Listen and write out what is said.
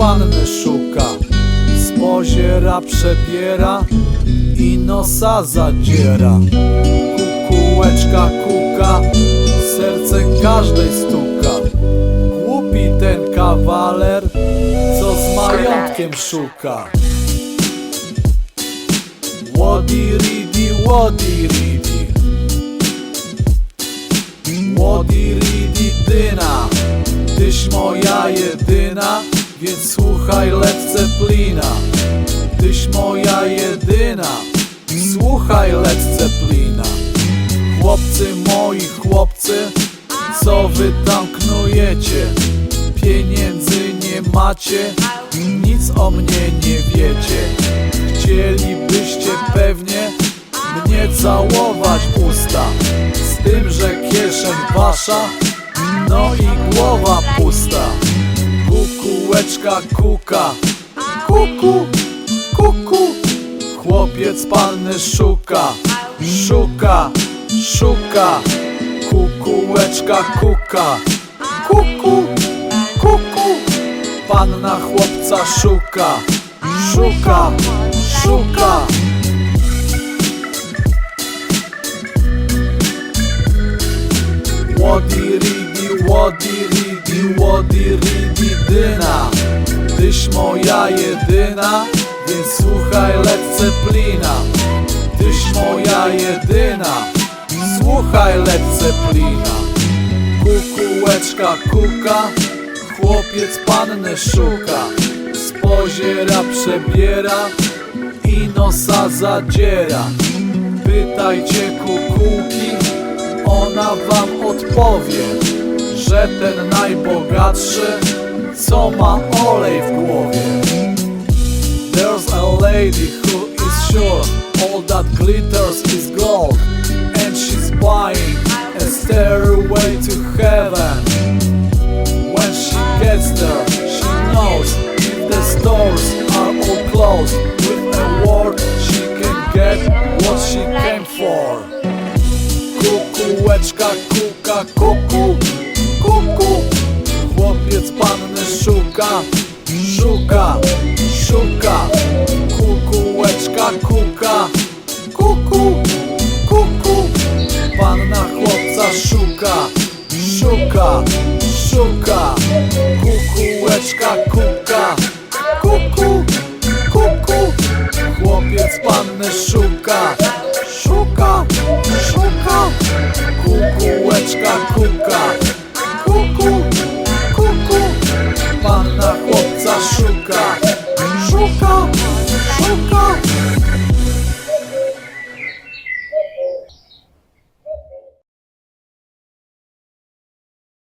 panny szuka. Spoziera, przebiera i nosa zadziera. Kukułeczka kuka, serce każdej stuka. Głupi ten kawaler, co z majątkiem szuka. Łodi ridi, łodi ridi. Łodi ridi dyna. Tyś moja jedyna Więc słuchaj Led Zeppelina Tyś moja jedyna. Słuchaj Led Zeppelina Chłopcy moi chłopcy Co wy tam knujecie Pieniędzy nie macie Nic o mnie nie wiecie. Chcielibyście pewnie Mnie całować usta Z tym, że kieszeń wasza No i głowa pusta Kukułeczka kuka. Kuku, kuku. Chłopiec panny szuka. Szuka, szuka. Kukułeczka kuka. Kuku, kuku. Panna chłopca szuka. Szuka, szuka. Łodi ridi, łodi ridi, łodi ridi dyna moja jedyna, więc słuchaj Led Zeppelina Tyś moja jedyna, słuchaj Led Zeppelina Kukułeczka kuka, chłopiec panny szuka. Spoziera, przebiera i nosa zadziera. Pytajcie kukułki, ona wam odpowie Że ten najbogatszy, co ma olej w głowie. There's a lady who is sure all that glitters is gold And she's buying a stairway to heaven. When she gets there, she knows if the stores are all closed With a word she can get what she came for. Kukułeczka kuka kuku szuka Szuka, szuka. Kukułeczka kuka. Kuku, kuku. Panna chłopca szuka Szuka, szuka. Kukułeczka kuka. Kuku, kuku. Chłopiec panny szuka. Szuka, szuka. Kukułeczka kuka